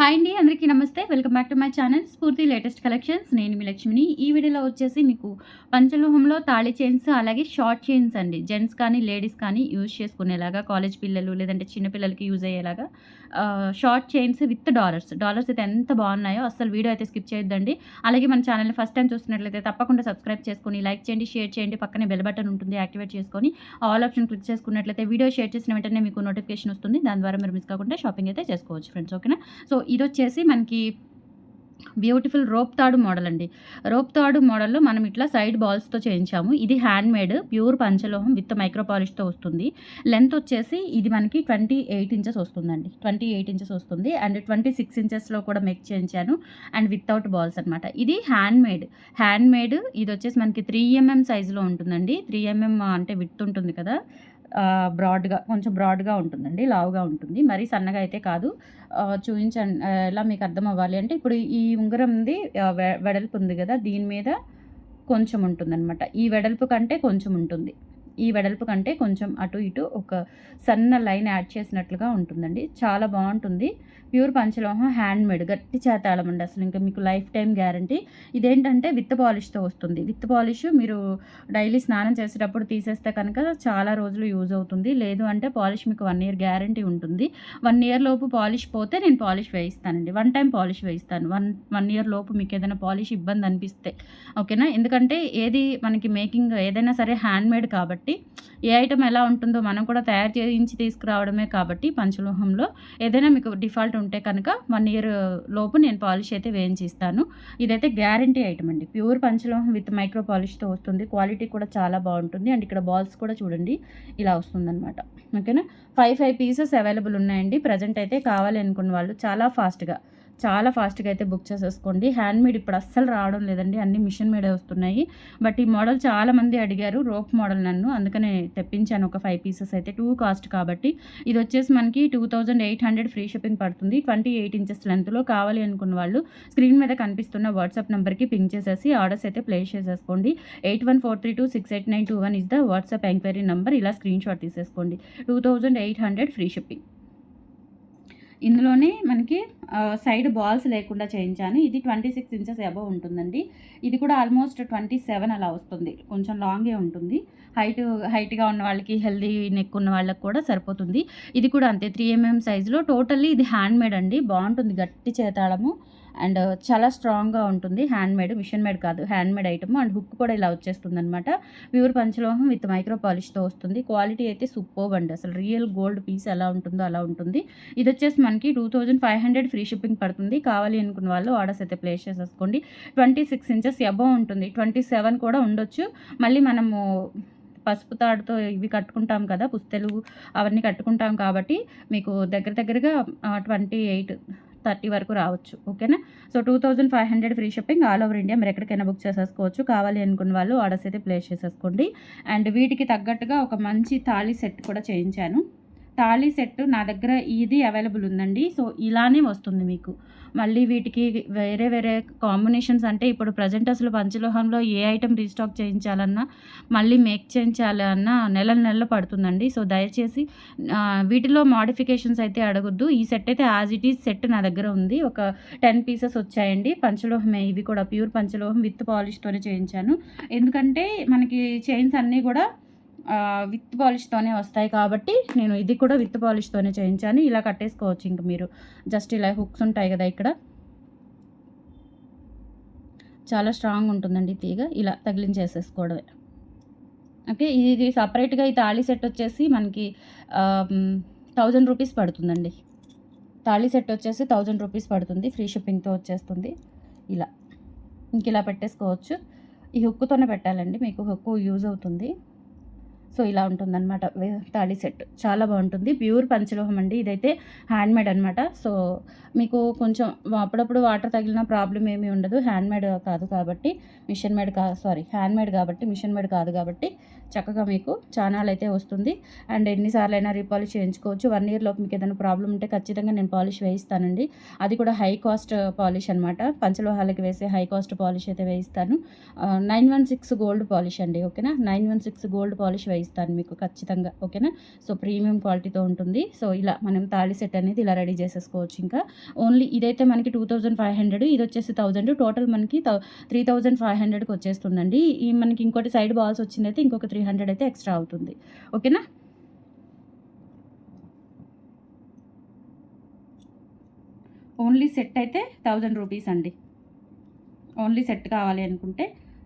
Hi అండి అందరికీ నమస్తే. Welcome back to my channel Spoorthi latest collections నేను మీ లక్ష్మిని. ఈ వీడియోలో వచ్చేసి మీకు పంచలోహంలో తాళి చైన్స్ అలాగే షార్ట్ చైన్స్ అండి. జెంట్స్ కానీ లేడీస్ కానీ యూజ్ చేసుకునేలాగా కాలేజ్ పిల్లలు లేదంటే చిన్నపిల్లలకి యూజ్ అయ్యేలాగా short chains with dollars dollars అయితే ఎంత బాగున్నాయో అసలు వీడియో అయితే స్కిప్ చేయొద్దండి. అలాగే మన ఛానల్ని ఫస్ట్ టైం చూస్తున్నట్లయితే తప్పకుండా సబ్స్క్రైబ్ చేసుకొని లైక్ చేయండి షేర్ చేయండి పక్కనే బెల్ బటన్ ఉంటుంది యాక్టివేట్ చేసుకొని ఆల్ ఆప్షన్ క్లిక్ చేసుకున్నట్లయితే వీడియో షేర్ చేసిన వెంటనే మీకు నోటిఫికేషన్ వస్తుంది. దాని ద్వారా మీరు మిస్ కాకుండా షాపింగ్ అయితే చేసుకోవచ్చు ఫ్రెండ్స్ ఓకేనా సో ఇది వచ్చేసి మనకి బ్యూటిఫుల్ రోప్ తాడు మోడల్ అండి. రోప్ తాడు మోడల్లో మనం ఇట్లా సైడ్ బాల్స్తో చేయించాము. ఇది హ్యాండ్ మేడ్ ప్యూర్ పంచలోహం విత్ మైక్రో పాలిష్తో వస్తుంది. లెంత్ వచ్చేసి ఇది మనకి ట్వంటీ ఎయిట్ ఇంచెస్ వస్తుందండి. ట్వంటీ ఎయిట్ ఇంచెస్ వస్తుంది. అండ్ ట్వంటీ సిక్స్ ఇంచెస్లో కూడా మేక్ చేయించాను. అండ్ వితౌట్ బాల్స్ అనమాట ఇది హ్యాండ్ మేడ్. హ్యాండ్ మేడ్ ఇది వచ్చేసి మనకి త్రీ ఎంఎం సైజులో ఉంటుందండి. త్రీ ఎంఎం అంటే విత్ ఉంటుంది కదా. బ్రాడ్గా కొంచెం బ్రాడ్గా ఉంటుందండి లావుగా ఉంటుంది. మరీ సన్నగా అయితే కాదు. చూపించండి ఎలా మీకు అర్థం అవ్వాలి అంటే ఇప్పుడు ఈ ఉంగరంది వెడల్పు ఉంది కదా దీని మీద కొంచెం ఉంటుందన్నమాట. ఈ వెడల్పు కంటే కొంచెం ఉంటుంది. ఈ వెడల్పు కంటే కొంచెం అటు ఇటు ఒక సన్న లైన్ యాడ్ చేసినట్లుగా ఉంటుందండి. చాలా బాగుంటుంది. ప్యూర్ పంచలోహం హ్యాండ్ మేడ్ గట్టి చేతాళం అండి అసలు. ఇంకా మీకు లైఫ్ టైం గ్యారంటీ. ఇదేంటంటే విత్ పాలిష్తో వస్తుంది. విత్ పాలిష్ మీరు డైలీ స్నానం చేసేటప్పుడు తీసేస్తే కనుక చాలా రోజులు యూజ్ అవుతుంది. లేదు అంటే పాలిష్ మీకు వన్ ఇయర్ గ్యారంటీ ఉంటుంది. వన్ ఇయర్ లోపు పాలిష్ పోతే నేను పాలిష్ వేయిస్తానండి. వన్ టైం పాలిష్ వేయిస్తాను. వన్ వన్ ఇయర్ లోపు మీకు ఏదైనా పాలిష్ ఇబ్బంది అనిపిస్తే. ఓకేనా? ఎందుకంటే ఏది మనకి మేకింగ్ ఏదైనా సరే హ్యాండ్ మేడ్ కాబట్టి ఏ ఐటమ్ ఎలా ఉంటుందో మనం కూడా తయారు చేయించి తీసుకురావడమే కాబట్టి పంచలోహంలో ఏదైనా మీకు డిఫాల్ట్ ఉంటే కనుక వన్ ఇయర్ లోపు నేను పాలిష్ అయితే వేయించిస్తాను. ఇదైతే గ్యారంటీ ఐటమ్ అండి. ప్యూర్ పంచలోహం విత్ మైక్రో పాలిష్తో వస్తుంది. క్వాలిటీ కూడా చాలా బాగుంటుంది. అండ్ ఇక్కడ బాల్స్ కూడా చూడండి ఇలా వస్తుందన్నమాట. ఓకేనా? ఫైవ్ ఫైవ్ పీసెస్ అవైలబుల్ ఉన్నాయండి. ప్రజెంట్ అయితే కావాలి అనుకున్న వాళ్ళు చాలా ఫాస్ట్గా చాలా ఫాస్ట్గా అయితే బుక్ చేసేసుకోండి. హ్యాండ్ మేడ్ ఇప్పుడు అస్సలు రావడం లేదండి. అన్ని మిషన్ మేడే వస్తున్నాయి. బట్ ఈ మోడల్ చాలా మంది అడిగారు రోప్ మోడల్ నన్ను. అందుకనే తెప్పించాను ఒక ఫైవ్ పీసెస్ అయితే. టూ కాస్ట్ కాబట్టి. ఇది వచ్చేసి మనకి two thousand eight hundred free shipping పడుతుంది. ట్వంటీ ఎయిట్ ఇంచెస్ లెంత్లో కావాలి అనుకున్న వాళ్ళు స్క్రీన్ మీద కనిపిస్తున్న వాట్సాప్ నెంబర్కి పింక్ చేసేసి ఆర్డర్స్ అయితే ప్లేస్ చేసేసుకోండి. Eight one four three two six eight nine two one is the WhatsApp enquiry number. ఇలా స్క్రీన్ షాట్ తీసేసుకోండి. Two thousand eight hundred free shipping. ఇందులోనే మనకి సైడ్ బాల్స్ లేకుండా చేయించాను. ఇది ట్వంటీ సిక్స్ ఇంచెస్ అబవ్ ఉంటుందండి. ఇది కూడా ఆల్మోస్ట్ ట్వంటీ సెవెన్ అలా వస్తుంది. కొంచెం లాంగే ఉంటుంది. హైట్ హైట్గా ఉన్న వాళ్ళకి హెల్దీ నెక్ ఉన్న వాళ్ళకి కూడా సరిపోతుంది. ఇది కూడా అంతే త్రీ ఎంఎం సైజులో టోటల్లీ ఇది హ్యాండ్ మేడ్ అండి. బాగుంటుంది. గట్టి చేతాళము. అండ్ చాలా స్ట్రాంగ్గా ఉంటుంది. హ్యాండ్ మేడ్ మిషన్ మేడ్ కాదు. Hand made item and hook కూడా ఇలా వచ్చేస్తుంది అనమాట ప్యూర్ పంచలోహం విత్ మైక్రో పాలిష్తో వస్తుంది. క్వాలిటీ అయితే సూపర్ అండి. అసలు రియల్ గోల్డ్ పీస్ ఎలా ఉంటుందో అలా ఉంటుంది. ఇది వచ్చేసి మనకి two thousand five hundred free shipping పడుతుంది. కావాలి అనుకున్న వాళ్ళు ఆర్డర్స్ అయితే ప్లేస్ చేసేసుకోండి. ట్వంటీ సిక్స్ ఇంచెస్ అబవ్ ఉంటుంది. ట్వంటీ సెవెన్ కూడా ఉండొచ్చు. మళ్ళీ మనము పసుపు తాడుతో ఇవి కట్టుకుంటాం కదా పుస్తెలు అవన్నీ కట్టుకుంటాం కాబట్టి మీకు దగ్గర దగ్గరగా ట్వంటీ ఎయిట్ థర్టీ వరకు రావచ్చు ఓకేనా? So two thousand five hundred free shipping all over India మీరు ఎక్కడికైనా బుక్ చేసేసుకోవచ్చు. కావాలి అనుకున్న వాళ్ళు ఆర్డర్స్ అయితే ప్లేస్ చేసేసుకోండి. అండ్ వీటికి తగ్గట్టుగా ఒక మంచి థాళీ సెట్ కూడా చేయించాను. తాళీ సెట్ నా దగ్గర ఇది అవైలబుల్ ఉందండి. సో ఇలానే వస్తుంది మీకు. మళ్ళీ వీటికి వేరే వేరే కాంబినేషన్స్ అంటే ఇప్పుడు ప్రజెంట్ అసలు పంచలోహంలో ఏ ఐటెం రీస్టాక్ చేయించాలన్నా మళ్ళీ మేక్ చేయించాలన్నా నెల నెలలు పడుతుందండి. సో దయచేసి వీటిలో మాడిఫికేషన్స్ అయితే అడగొద్దు. ఈ సెట్ అయితే యాజ్ ఇట్ ఈజ్ సెట్ నా దగ్గర ఉంది. ఒక టెన్ పీసెస్ వచ్చాయండి. పంచలోహమే ఇవి కూడా ప్యూర్ పంచలోహం విత్ పాలిష్తోనే చేయించాను. ఎందుకంటే మనకి చైన్స్ అన్నీ కూడా విత్ పాలిష్తోనే వస్తాయి కాబట్టి నేను ఇది కూడా విత్ పాలిష్తోనే చేయించాను. ఇలా కట్టేసుకోవచ్చు ఇంక మీరు. జస్ట్ ఇలా హుక్స్ ఉంటాయి కదా ఇక్కడ. చాలా స్ట్రాంగ్ ఉంటుందండి తీగ. ఇలా తగిలించేసేసుకోవడమే. ఓకే ఇది సపరేట్గా ఈ తాళీ సెట్ వచ్చేసి మనకి థౌజండ్ రూపీస్ పడుతుందండి. తాళీ సెట్ వచ్చేసి థౌజండ్ రూపీస్ పడుతుంది. ఫ్రీ షిప్పింగ్తో వచ్చేస్తుంది. ఇలా. ఇంక ఇలా పెట్టేసుకోవచ్చు. ఈ హుక్కుతోనే పెట్టాలండి. మీకు హుక్కు యూజ్ అవుతుంది. సో ఇలా ఉంటుందన్నమాట. తాళి సెట్. చాలా బాగుంటుంది. ప్యూర్ పంచలోహం అండి. ఇదైతే హ్యాండ్మేడ్ అనమాట సో మీకు కొంచెం అప్పుడప్పుడు వాటర్ తగిలిన ప్రాబ్లం ఏమీ ఉండదు. హ్యాండ్మేడ్ కాదు కాబట్టి మిషన్ మేడ్ కా సారీ హ్యాండ్మేడ్ కాబట్టి మిషన్ మేడ్ కాదు కాబట్టి చక్కగా మీకు చానాలు అయితే వస్తుంది. అండ్ ఎన్నిసార్లు అయినా రీపాలిష్ చేయించుకోవచ్చు. వన్ ఇయర్ లోపు మీకు ఏదైనా ప్రాబ్లం ఉంటే ఖచ్చితంగా నేను పాలిష్ వేయిస్తానండి. అది కూడా హై కాస్ట్ పాలిష్ అనమాట పంచలోహాలకి వేసే హై కాస్ట్ పాలిష్ అయితే వేయిస్తాను. Nine one six gold polish అండి. ఓకేనా? Nine one six gold polish వేయి ఇస్తాను మీకు ఖచ్చితంగా ఓకేనా? సో ప్రీమియం క్వాలిటీతో ఉంటుంది. సో ఇలా మనం తాళి సెట్ అనేది ఇలా రెడీ చేసేసుకోవచ్చు ఇంకా. ఓన్లీ ఇదైతే మనకి టూ థౌజండ్ ఫైవ్ హండ్రెడ్ ఇది వచ్చేసి థౌజండ్. టోటల్ మనకి త్రీ థౌజండ్ ఫైవ్ హండ్రెడ్కి వచ్చేస్తుందండి. ఈ మనకి ఇంకోటి సైడ్ బాల్స్ వచ్చిందైతే ఇంకొక త్రీ హండ్రెడ్ అయితే ఎక్స్ట్రా అవుతుంది ఓకేనా? ఓన్లీ సెట్ అయితే థౌజండ్ రూపీస్ అండి. ఓన్లీ సెట్ కావాలి అనుకుంటే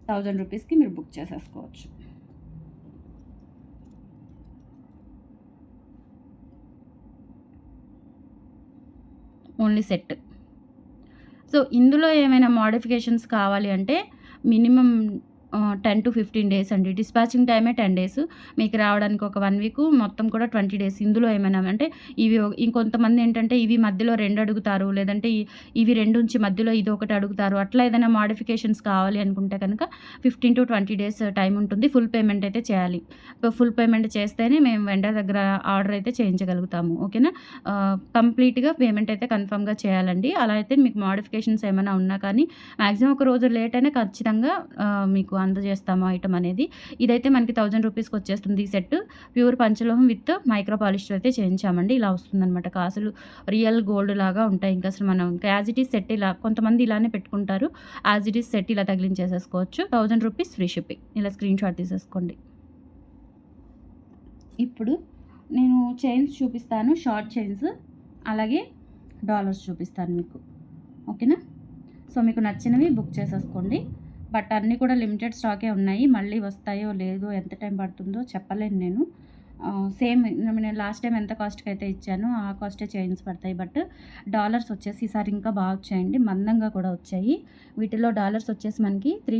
థౌజండ్ రూపీస్కి మీరు బుక్ చేసేసుకోవచ్చు. Only set. సో ఇందులో ఏమైనా మోడిఫికేషన్స్ కావాలి అంటే minimum ten to fifteen days అండి. డిస్పాచింగ్ టైమే టెన్ డేస్ మీకు రావడానికి ఒక వన్ వీక్ మొత్తం కూడా ట్వంటీ డేస్ ఇందులో ఏమైనా అంటే ఇవి ఇంకొంతమంది ఏంటంటే ఇవి మధ్యలో రెండు అడుగుతారు లేదంటే ఇవి రెండు నుంచి మధ్యలో ఇది ఒకటి అడుగుతారు. అట్లా ఏదైనా మాడిఫికేషన్స్ కావాలి అనుకుంటే కనుక fifteen to twenty days time ఉంటుంది. ఫుల్ పేమెంట్ అయితే చేయాలి. ఫుల్ పేమెంట్ చేస్తేనే మేము వెండర్ దగ్గర ఆర్డర్ అయితే చేయించగలుగుతాము. ఓకేనా? కంప్లీట్గా పేమెంట్ అయితే కన్ఫర్మ్గా చేయాలండి. అలా అయితే మీకు మాడిఫికేషన్స్ ఏమైనా ఉన్నా కానీ మ్యాక్సిమం ఒక రోజు లేట్ అయినా ఖచ్చితంగా మీకు అందజేస్తాము ఐటమ్ అనేది. ఇదైతే మనకి థౌజండ్ రూపీస్కి వచ్చేస్తుంది ఈ సెట్ ప్యూర్ పంచలోహం విత్ మైక్రో పాలిష్ అయితే చేయించామండి. ఇలా వస్తుందన్నమాట. కాసులు రియల్ గోల్డ్ లాగా ఉంటాయి. ఇంకా అసలు మనం యాజ్ ఇట్ ఈస్ సెట్ ఇలా కొంతమంది ఇలానే పెట్టుకుంటారు. యాజ్ ఇట్ ఈస్ సెట్ ఇలా తగిలించేసేసుకోవచ్చు. థౌజండ్ రూపీస్ ఫ్రీ షిప్పింగ్ ఇలా స్క్రీన్ షాట్ తీసేసుకోండి. ఇప్పుడు నేను చైన్స్ చూపిస్తాను. షార్ట్ చైన్స్ అలాగే డాలర్స్ చూపిస్తాను మీకు. ఓకేనా? సో మీకు నచ్చినవి బుక్ చేసేసుకోండి. బట్ అన్నీ కూడా లిమిటెడ్ స్టాకే ఉన్నాయి. మళ్ళీ వస్తాయో లేదో ఎంత టైం పడుతుందో చెప్పలేను నేను. సేమ్ నేను లాస్ట్ టైం ఎంత కాస్ట్కి అయితే ఇచ్చానో ఆ కాస్టే చైన్స్ పడతాయి. బట్ డాలర్స్ వచ్చేసి ఈసారి ఇంకా బాగా వచ్చాయండి. మందంగా కూడా వచ్చాయి. వీటిలో డాలర్స్ వచ్చేసి మనకి త్రీ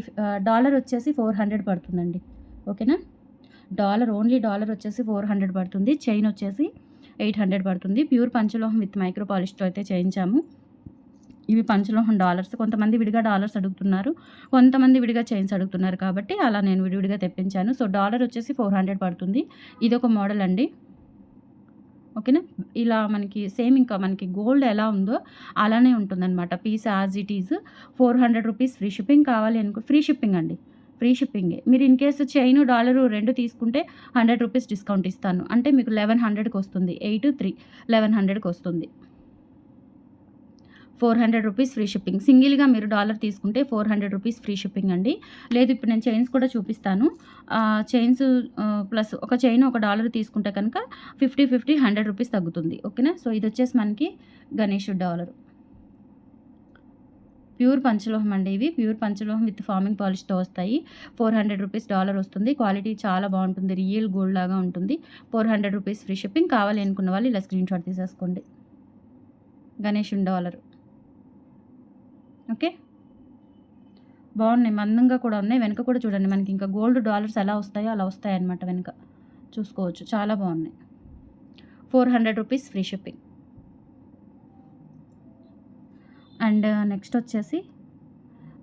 డాలర్ వచ్చేసి ఫోర్ హండ్రెడ్ పడుతుందండి. ఓకేనా? డాలర్ ఓన్లీ డాలర్ వచ్చేసి ఫోర్ హండ్రెడ్ పడుతుంది. చైన్ వచ్చేసి ఎయిట్ హండ్రెడ్ పడుతుంది. ప్యూర్ పంచలోహం విత్ మైక్రో పాలిష్తో అయితే చేయించాము. ఇవి పంచలోహం డాలర్స్. కొంతమంది విడిగా డాలర్స్ అడుగుతున్నారు. కొంతమంది విడిగా చైన్స్ అడుగుతున్నారు కాబట్టి అలా నేను విడివిడిగా తెప్పించాను. సో డాలర్ వచ్చేసి ఫోర్ హండ్రెడ్ పడుతుంది. ఇది ఒక మోడల్ అండి. ఓకేనా? ఇలా మనకి సేమ్ ఇంకా మనకి గోల్డ్ ఎలా ఉందో అలానే ఉంటుందన్నమాట. Piece as it is. Four hundred rupees free shipping కావాలి అనుకో ఫ్రీ షిప్పింగ్ అండి. ఫ్రీ షిప్పింగే. మీరు ఇన్ కేసు చైన్ డాలరు రెండు తీసుకుంటే హండ్రెడ్ రూపీస్ డిస్కౌంట్ ఇస్తాను. అంటే మీకు లెవెన్ హండ్రెడ్కి వస్తుంది. ఎయిట్ త్రీ లెవెన్ హండ్రెడ్కి వస్తుంది. Four hundred rupees free shipping. సింగిల్గా మీరు డాలర్ తీసుకుంటే four hundred rupees free shipping అండి. లేదు ఇప్పుడు నేను చైన్స్ కూడా చూపిస్తాను. చైన్స్ ప్లస్ ఒక చైన్ ఒక డాలర్ తీసుకుంటే కనుక ఫిఫ్టీ ఫిఫ్టీ హండ్రెడ్ రూపీస్ తగ్గుతుంది. ఓకేనా? సో ఇది వచ్చేసి మనకి గణేష్ డాలర్. ప్యూర్ పంచలోహం అండి ఇవి. ప్యూర్ పంచలోహం విత్ ఫార్మింగ్ పాలిష్తో వస్తాయి. ఫోర్ హండ్రెడ్ రూపీస్ డాలర్ వస్తుంది. క్వాలిటీ చాలా బాగుంటుంది. రియల్ గోల్డ్ లాగా ఉంటుంది. Four hundred rupees free shipping. కావాలి అనుకున్న వాళ్ళు ఇలా స్క్రీన్ షాట్ తీసేసుకోండి. గణేష్ డాలర్. ఓకే? బాగున్నాయి. మందంగా కూడా ఉన్నాయి. వెనక కూడా చూడండి. మనకి ఇంకా గోల్డ్ డాలర్స్ ఎలా వస్తాయో అలా వస్తాయి అనమాట వెనక. చూసుకోవచ్చు. చాలా బాగున్నాయి. Four hundred rupees free shipping. And next వచ్చేసి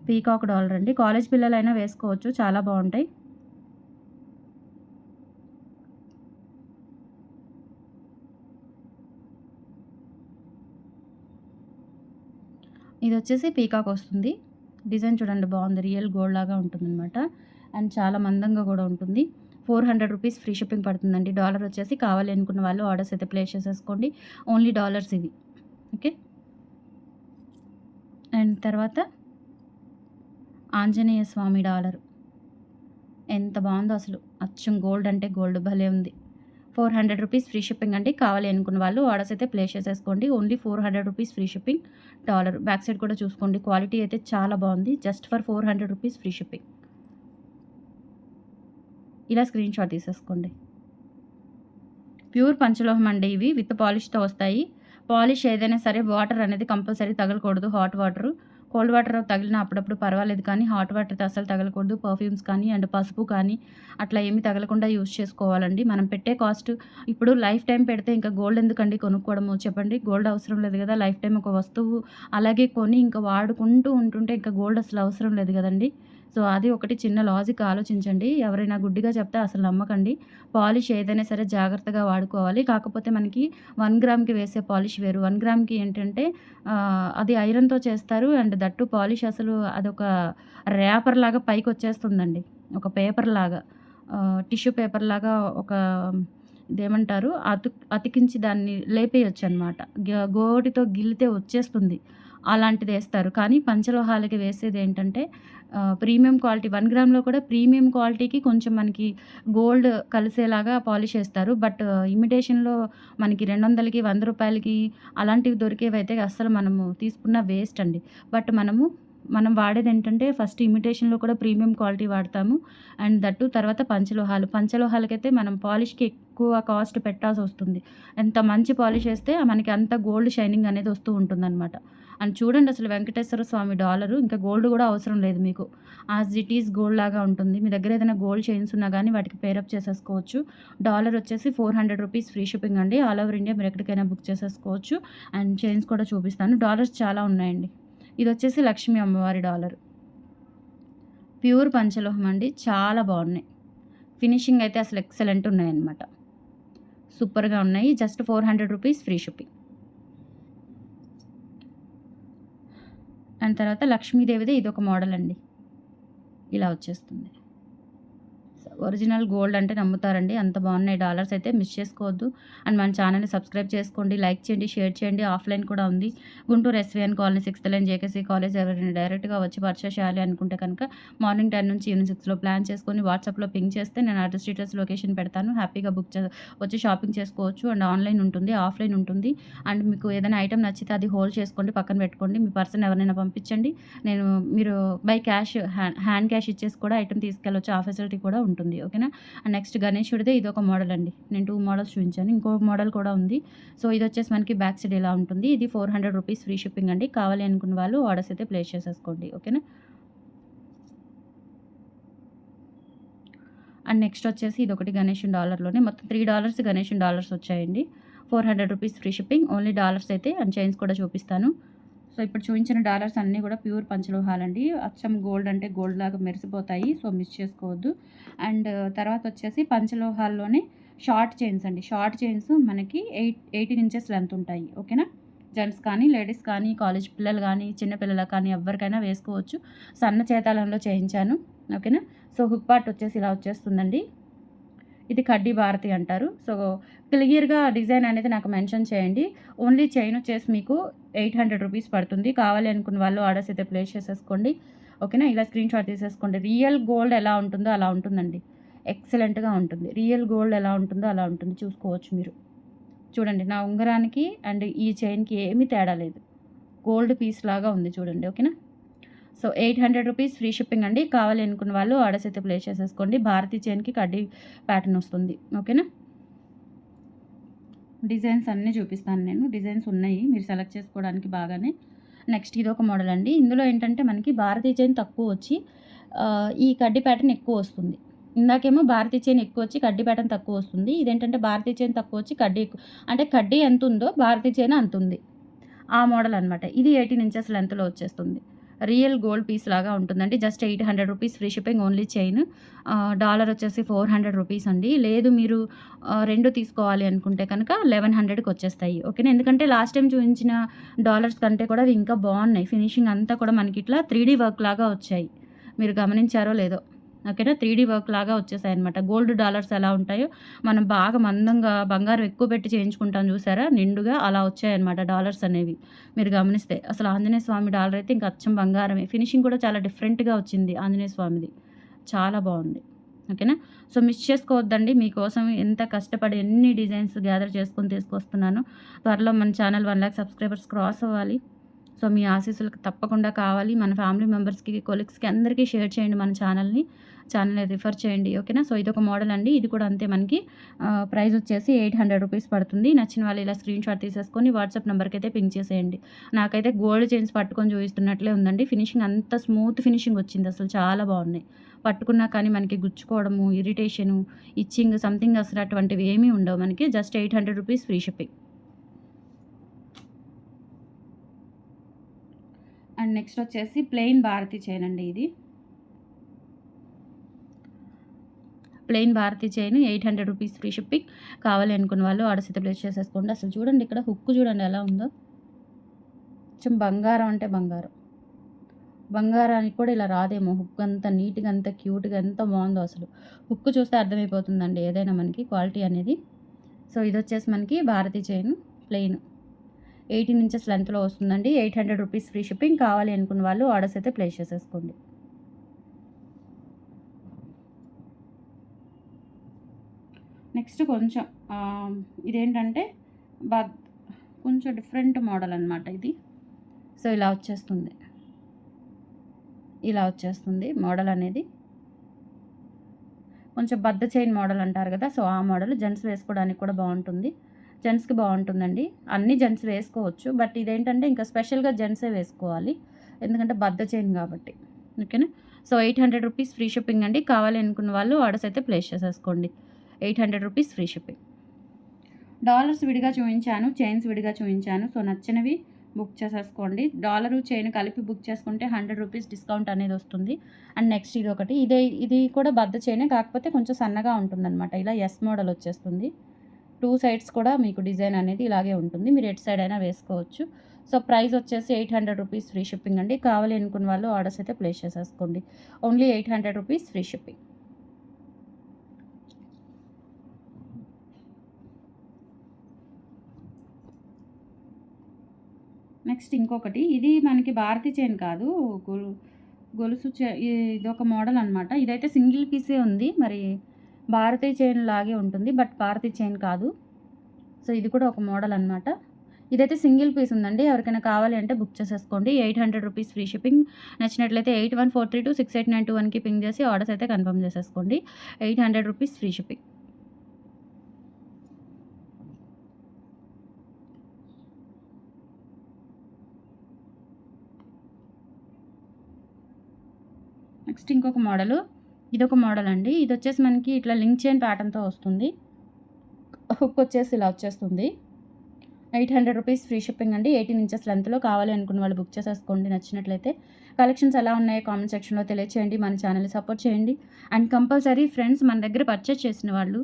పీకాక్ డాలర్ అండి. కాలేజ్ పిల్లలైనా వేసుకోవచ్చు. చాలా బాగుంటాయి. ఇది వచ్చేసి పీకాక్ వస్తుంది. డిజైన్ చూడండి బాగుంది. రియల్ గోల్డ్ లాగా ఉంటుందన్నమాట. అండ్ చాలా మందంగా కూడా ఉంటుంది. Four hundred rupees free shipping పడుతుందండి. డాలర్ వచ్చేసి కావాలి అనుకున్న వాళ్ళు ఆర్డర్స్ అయితే ప్లేస్ చేసేసుకోండి. ఓన్లీ డాలర్స్ ఇవి. ఓకే? అండ్ తర్వాత ఆంజనేయ స్వామి డాలర్. ఎంత బాగుందో అసలు. అచ్చం గోల్డ్ అంటే గోల్డ్ భలే ఉంది. Four hundred rupees free shipping అండి. కావాలి అనుకున్న వాళ్ళు ఆర్డర్స్ అయితే ప్లేస్ చేసేసుకోండి. Only four hundred rupees free shipping dollar. Back side కూడా చూసుకోండి. క్వాలిటీ అయితే చాలా బాగుంది. Just for four hundred rupees free shipping. ఇలా స్క్రీన్ షాట్ తీసేసుకోండి. ప్యూర్ పంచలోహం అండి ఇవి. విత్ పాలిష్తో వస్తాయి. పాలిష్ ఏదైనా సరే వాటర్ అనేది compulsory తగలకూడదు. Hot water. Cold water తగిలిన అప్పుడప్పుడు పర్వాలేదు కానీ హాట్ వాటర్ అసలు తగలకూడదు. పర్ఫ్యూమ్స్ కానీ అండ్ పసుపు కానీ అట్లా ఏమి తగలకుండా యూస్ చేసుకోవాలండి. మనం పెట్టే కాస్ట్ ఇప్పుడు లైఫ్ టైం పెడితే ఇంకా గోల్డ్ ఎందుకండి కొనుక్కోవడము? చెప్పండి. గోల్డ్ అవసరం లేదు కదా లైఫ్ టైం ఒక వస్తువు అలాగే కొని ఇంకా వాడుకుంటూ ఉంటుంటే ఇంకా గోల్డ్ అసలు అవసరం లేదు కదండి. సో అది ఒకటి చిన్న లాజిక్ ఆలోచించండి. ఎవరైనా గుడ్డిగా చెప్తే అసలు నమ్మకండి. పాలిష్ ఏదైనా సరే జాగ్రత్తగా వాడుకోవాలి. కాకపోతే మనకి వన్ గ్రామ్కి వేసే పాలిష్ వేరు. వన్ గ్రామ్కి ఏంటంటే అది ఐరన్తో చేస్తారు. అండ్ దట్టు పాలిష్ అసలు అదొక ర్యాపర్ లాగా పైకి వచ్చేస్తుందండి. ఒక పేపర్ లాగా. టిష్యూ టిష్యూ పేపర్‌లాగా ఒక ఇదేమంటారు? అతు అతికించి దాన్ని లేపేయచ్చు అనమాట గోటితో గిల్లితే వచ్చేస్తుంది. అలాంటిది వేస్తారు కానీ పంచలోహాలకి వేసేది ఏంటంటే ప్రీమియం క్వాలిటీ వన్ గ్రామ్‌లో కూడా ప్రీమియం క్వాలిటీకి కొంచెం మనకి గోల్డ్ కలిసేలాగా పాలిష్ వేస్తారు బట్ ఇమిటేషన్‌లో మనకి రెండు వందలకి వంద రూపాయలకి అలాంటివి దొరికేవి అయితే అస్సలు మనము తీసుకున్న వేస్ట్ అండి. బట్ మనము మనం వాడేది ఏంటంటే ఫస్ట్ ఇమిటేషన్‌లో కూడా ప్రీమియం క్వాలిటీ వాడతాము. అండ్ దట్టు తర్వాత పంచలోహాలు. పంచలోహాలకైతే మనం పాలిష్‌కి ఎక్కువ కాస్ట్ పెట్టాల్సి వస్తుంది ఎంత మంచి పాలిష్ వేస్తే మనకి అంత గోల్డ్ షైనింగ్ అనేది వస్తూ ఉంటుందన్నమాట అండ్ చూడండి అసలు వెంకటేశ్వర స్వామి డాలరు ఇంకా గోల్డ్ కూడా అవసరం లేదు మీకు. యాజ్ ఇట్ ఈస్ గోల్డ్ లాగా ఉంటుంది. మీ దగ్గర ఏదైనా గోల్డ్ చైన్స్ ఉన్నా కానీ వాటికి పేరప్ చేసేసుకోవచ్చు. డాలర్ వచ్చేసి రూ. 400 ఫ్రీ షిప్పింగ్ అండి. ఆల్ ఓవర్ ఇండియా మీరు ఎక్కడికైనా బుక్ చేసేసుకోవచ్చు. అండ్ చైన్స్ కూడా చూపిస్తాను. డాలర్స్ చాలా ఉన్నాయండి. ఇది వచ్చేసి లక్ష్మీ అమ్మవారి డాలర్ ప్యూర్ పంచలోహం అండి. చాలా బాగున్నాయి ఫినిషింగ్ అయితే అసలు ఎక్సలెంట్ ఉన్నాయన్నమాట. సూపర్‌గా ఉన్నాయి. Just four hundred rupees free shipping. And తర్వాత లక్ష్మీదేవిదే ఒక మోడల్ అండి. ఇలా వచ్చేస్తుంది. ఒరిజినల్ గోల్డ్ అంటే నమ్ముతారండి. అంత బాగున్నాయి డాలర్స్ అయితే మిస్ చేసుకోవద్దు. అండ్ మన ఛానల్ని సబ్స్క్రైబ్ చేసుకోండి. లైక్ చేయండి, షేర్ చేయండి. ఆఫ్‌లైన్ కూడా ఉంది. Guntur SVN colony, sixth line JKC college ఎవరైనా డైరెక్ట్‌గా వచ్చి పర్చేస్ చేయాలి అనుకుంటే కనుక మార్నింగ్ 10 నుంచి ఈవినింగ్ సిక్స్లో ప్లాన్ చేసుకొని వాట్సాప్‌లో పింక్ చేస్తే నేను అడ్రస్ డీటెయిల్స్, లొకేషన్ పెడతాను. హ్యాపీగా బుక్ చే వచ్చి షాపింగ్ చేసుకోవచ్చు. అండ్ ఆన్‌లైన్ ఉంటుంది. ఆఫ్‌లైన్ ఉంటుంది. అండ్ మీకు ఏదైనా ఐటమ్ నచ్చితే అది హోల్డ్ చేసుకోండి. పక్కన పెట్టుకోండి. మీ పర్సన్ ఎవరైనా పంపించండి. నేను మీరు బై క్యాష్ హ్యాండ్ క్యాష్ ఇచ్చేసి కూడా ఐటమ్ తీసుకెళ్ళొచ్చు. ఆ ఫెసిలిటీ కూడా ఉంటుంది. ఓకేనా? అండ్ నెక్స్ట్ గణేశుడిదే ఒక మోడల్ అండి. నేను టూ మోడల్స్ చూపించాను. ఇంకో మోడల్ కూడా ఉంది. సో ఇది వచ్చేసి మనకి బ్యాక్ సైడ్ ఇలా ఉంటుంది. ఇది four hundred rupees free shipping అండి. కావాలి అనుకున్న వాళ్ళు ఆర్డర్స్ అయితే ప్లేస్ చేసేసుకోండి. ఓకేనా? అండ్ నెక్స్ట్ వచ్చేసి ఇది ఒకటి గణేషన్ డాలర్‌లోనే మొత్తం త్రీ డాలర్స్ గణేషన్ డాలర్స్ వచ్చాయండి. Four hundred rupees free shipping. Only dollars అయితే అండ్ చైన్స్ కూడా చూపిస్తాను. సో ఇప్పుడు చూపించిన డాలర్స్ అన్నీ కూడా ప్యూర్ పంచలోహాలండి. అచ్చం గోల్డ్ అంటే గోల్డ్ లాగా మెరిసిపోతాయి. సో మిస్ చేసుకోవద్దు. అండ్ తర్వాత వచ్చేసి పంచలోహాల్లోనే షార్ట్ చైన్స్ అండి. షార్ట్ చైన్స్ మనకి ఎయిట్ 18 ఇంచెస్ లెంత్ ఉంటాయి. ఓకేనా? జెంట్స్ కానీ, లేడీస్ కానీ, కాలేజ్ పిల్లలు కానీ చిన్నపిల్లలకు కానీ ఎవ్వరికైనా వేసుకోవచ్చు. సన్న చేతాలంలో చేయించాను. ఓకేనా? సో హుక్ పార్ట్ వచ్చేసి ఇలా వచ్చేస్తుందండి. ఇది కడ్డీ భారతి అంటారు. సో క్లియర్‌గా డిజైన్ అనేది నాకు మెన్షన్ చేయండి. ఓన్లీ చైన్ వచ్చేసి మీకు ఎయిట్ హండ్రెడ్ రూపీస్ పడుతుంది. కావాలి అనుకున్న వాళ్ళు ఆర్డర్స్ అయితే ప్లేస్ చేసేసుకోండి. ఓకేనా? ఇలా స్క్రీన్ షాట్ తీసేసుకోండి. రియల్ గోల్డ్ ఎలా ఉంటుందో అలా ఉంటుందండి. ఎక్సలెంట్‌గా ఉంటుంది. రియల్ గోల్డ్ ఎలా ఉంటుందో అలా ఉంటుంది. చూసుకోవచ్చు మీరు. చూడండి నా ఉంగరానికి అండ్ ఈ చైన్‌కి ఏమీ తేడా లేదు. గోల్డ్ పీస్ లాగా ఉంది చూడండి. ఓకేనా? So eight hundred rupees free shipping అండి. కావాలి అనుకున్న వాళ్ళు ఆర్డర్స్ అయితే ప్లేస్ చేసేసుకోండి. భారతీ చైన్‌కి కడ్డీ ప్యాటర్న్ వస్తుంది. ఓకేనా? డిజైన్స్ అన్నీ చూపిస్తాను నేను. డిజైన్స్ ఉన్నాయి. మీరు సెలెక్ట్ చేసుకోవడానికి బాగానే. నెక్స్ట్ ఇది ఒక మోడల్ అండి. ఇందులో ఏంటంటే మనకి భారతీయ చైన్ తక్కువ వచ్చి ఈ కడ్డీ ప్యాటర్న్ ఎక్కువ వస్తుంది. ఇందాకేమో భారతీయ చైన్ ఎక్కువ వచ్చి కడ్డీ ప్యాటర్న్ తక్కువ వస్తుంది. ఇదేంటంటే భారతీయ చైన్ తక్కువ వచ్చి కడ్డీ ఎక్కువ అంటే కడ్డీ ఎంత ఉందో భారతీయ చైన్ అంతుంది. ఆ మోడల్ అనమాట. ఇది 18 ఇంచెస్ లెంత్‌లో వచ్చేస్తుంది. రియల్ గోల్డ్ పీస్ లాగా ఉంటుందండి. Just eight hundred rupees free shipping only chain. Dollar వచ్చేసి ఫోర్ హండ్రెడ్ రూపీస్ అండి. లేదు మీరు రెండు తీసుకోవాలి అనుకుంటే కనుక 1100కి వచ్చేస్తాయి. ఓకేనా? ఎందుకంటే లాస్ట్ టైం చూపించిన డాలర్స్ కంటే కూడా అవి ఇంకా బాగున్నాయి ఫినిషింగ్ అంతా కూడా మనకి ఇట్లా 3డీ వర్క్ లాగా వచ్చాయి. మీరు గమనించారో లేదో. ఓకేనా? 3డీ వర్క్ లాగా వచ్చేసాయి అనమాట గోల్డ్ డాలర్స్ ఎలా ఉంటాయో మనం బాగా మందంగా బంగారం ఎక్కువ పెట్టి చేయించుకుంటాం చూసారా? నిండుగా అలా వచ్చాయన్నమాట డాలర్స్ అనేవి. మీరు గమనిస్తే. అసలు ఆంజనేయ స్వామి డాలర్ అయితే ఇంకా అచ్చం బంగారమే. ఫినిషింగ్ కూడా చాలా డిఫరెంట్‌గా వచ్చింది ఆంజనేయ స్వామిది. చాలా బాగుంది ఓకేనా? సో మిస్ చేసుకోవద్దండి. మీకోసం ఎంత కష్టపడి ఎన్ని డిజైన్స్ గ్యాదర్ చేసుకొని తీసుకొస్తున్నాను త్వరలో మన channel one lakh subscribers cross అవ్వాలి. సో మీ ఆశీస్సులకు తప్పకుండా కావాలి. మన ఫ్యామిలీ మెంబర్స్‌కి, కొలీగ్స్‌కి అందరికీ షేర్ చేయండి మన ఛానల్‌ని. ఛానల్‌ని రిఫర్ చేయండి. ఓకేనా? సో ఇది ఒక మోడల్ అండి. ఇది కూడా అంతే మనకి ప్రైస్ వచ్చేసి ఎయిట్ హండ్రెడ్ రూపీస్ పడుతుంది. నచ్చిన వాళ్ళు ఇలా స్క్రీన్ షాట్ తీసేసుకొని వాట్సాప్ నెంబర్కి అయితే పింక్ చేసేయండి. నాకైతే గోల్డ్ చైన్స్ పట్టుకొని చూపిస్తున్నట్లే ఉందండి. ఫినిషింగ్ అంత స్మూత్ ఫినిషింగ్ వచ్చింది అసలు చాలా బాగున్నాయి పట్టుకున్నా కానీ మనకి గుచ్చుకోవడము, ఇరిటేషను, ఇచ్చింగ్ సంథింగ్ అసలు అటువంటివి ఏమీ ఉండవు మనకి. Just eight hundred rupees free shipping. And next వచ్చేసి ప్లెయిన్ భారతి చైన్ అండి ఇది. ప్లెయిన్ భారతి చైన్ రూ. 800 ఫ్రీ షిప్పింగ్. కావాలి అనుకున్న వాళ్ళు ఆర్డర్స్ అయితే ప్లేస్ చేసేసుకోండి. అసలు చూడండి ఇక్కడ హుక్ చూడండి ఎలా ఉందో. కొంచెం బంగారం అంటే బంగారం. బంగారానికి కూడా ఇలా రాదేమో హుక్ అంత నీట్‌గా అంత క్యూట్‌గా ఎంత బాగుందో అసలు. హుక్ చూస్తే అర్థమైపోతుందండి ఏదైనా మనకి క్వాలిటీ అనేది. సో, ఇది వచ్చేసి మనకి భారతి చైన్ ప్లెయిన్. 18 ఇంచెస్ లెంత్లో వస్తుందండి. 800 రూపీస్ ఫ్రీ షిప్పింగ్. కావాలి అనుకున్న వాళ్ళు ఆర్డర్స్ అయితే ప్లేస్ చేసేసుకోండి. నెక్స్ట్ కొంచెం ఇదేంటంటే బద్ కొంచెం డిఫరెంట్ మోడల్ అనమాట ఇది. సో, ఇలా వచ్చేస్తుంది. ఇలా వచ్చేస్తుంది మోడల్ అనేది. కొంచెం బద్ద చైన్ మోడల్ అంటారు కదా! సో, ఆ మోడల్ జెంట్స్ వేసుకోవడానికి కూడా బాగుంటుంది జెంట్స్‌కి బాగుంటుందండి అన్ని జెంట్స్ వేసుకోవచ్చు. బట్ ఇదేంటంటే ఇంకా స్పెషల్‌గా జెంట్సే వేసుకోవాలి. ఎందుకంటే బద్ద చైన్ కాబట్టి. ఓకేనా? సో, 800 రూపీస్ ఫ్రీ షిప్పింగ్ అండి. కావాలి అనుకున్న వాళ్ళు ఆర్డర్స్ అయితే ప్లేస్ చేసేసుకోండి. 800 రూపీస్ ఫ్రీ షిప్పింగ్. డాలర్స్ విడిగా చూపించాను చైన్స్ విడిగా చూపించాను సో, నచ్చినవి బుక్ చేసేసుకోండి. డాలరు, చైన్ కలిపి బుక్ చేసుకుంటే 100 రూపీస్ డిస్కౌంట్ అనేది వస్తుంది. అండ్ నెక్స్ట్ ఇది ఒకటి ఇదే ఇది కూడా బద్ద చైనే కాకపోతే కొంచెం సన్నగా ఉంటుందన్నమాట ఇలా ఎస్ మోడల్ వచ్చేస్తుంది. టూ సైడ్స్ కూడా మీకు డిజైన్ అనేది ఇలాగే ఉంటుంది. మీరు ఎటు సైడ్ అయినా వేసుకోవచ్చు. సో, ప్రైస్ వచ్చేసి 800 రూపీస్ ఫ్రీ షిప్పింగ్ అండి. కావాలి అనుకున్న వాళ్ళు ఆర్డర్స్ అయితే ప్లేస్ చేసేసుకోండి. Only 800 rupees free shipping. Next ఇంకొకటి. ఇది మనకి భారతి చైన్ కాదు. గొలు గొలుసు ఇది ఇదొక మోడల్ అనమాట. ఇదైతే సింగిల్ పీసే ఉంది. మరి భారతీయ చైన్ లాగే ఉంటుంది. బట్ భారతీ చైన్ కాదు. సో, ఇది కూడా ఒక మోడల్ అనమాట. ఇదైతే సింగిల్ పీస్ ఉందండి. ఎవరికైనా కావాలి అంటే బుక్ చేసేసుకోండి. 800 రూపీస్ ఫ్రీ షిప్పింగ్. నచ్చినట్లయితే 8143268921కి పింగ్ చేసి ఆర్డర్స్ అయితే కన్ఫర్మ్ చేసేసుకోండి. 800 రూపీస్ ఫ్రీ షిప్పింగ్. నెక్స్ట్ ఇంకొక మోడలు. ఇదొక మోడల్ అండి. ఇది వచ్చేసి మనకి ఇట్లా లింక్ చైన్ ప్యాటర్న్‌తో వస్తుంది. హుక్ వచ్చేసి ఇలా వచ్చేస్తుంది. 800 రూపీస్ ఫ్రీ షిప్పింగ్ అండి. 18 ఇంచెస్ లెంత్లో కావాలి అనుకున్న వాళ్ళు బుక్ చేసేసుకోండి నచ్చినట్లయితే. కలెక్షన్స్ ఎలా ఉన్నాయో కామెంట్ సెక్షన్‌లో తెలియచేయండి. మన ఛానల్ సపోర్ట్ చేయండి. అండ్ కంపల్సరీ ఫ్రెండ్స్ మన దగ్గర పర్చేస్ చేసిన వాళ్ళు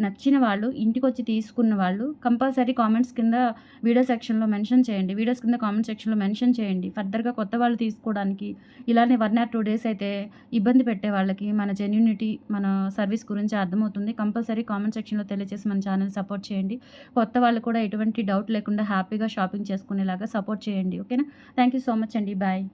నచ్చిన వాళ్ళు, ఇంటికొచ్చి తీసుకున్న వాళ్ళు కంపల్సరీ కామెంట్స్ కింద వీడియో సెక్షన్‌లో మెన్షన్ చేయండి. వీడియోస్ కింద కామెంట్ సెక్షన్‌లో మెన్షన్ చేయండి. ఫర్దర్‌గా కొత్త వాళ్ళు తీసుకోవడానికి ఇలానే వన్ ఆర్ టూ డేస్ అయితే ఇబ్బంది పెట్టే వాళ్ళకి మన జెన్యూనిటీ, మన సర్వీస్ గురించి అర్థమవుతుంది. కంపల్సరీ కామెంట్ సెక్షన్‌లో తెలియజేసి మన ఛానల్ సపోర్ట్ చేయండి. కొత్త వాళ్ళు కూడా ఎటువంటి డౌట్ లేకుండా హ్యాపీగా షాపింగ్ చేసుకునేలాగా సపోర్ట్ చేయండి. ఓకేనా? థ్యాంక్ యూ సో మచ్ అండి. బాయ్.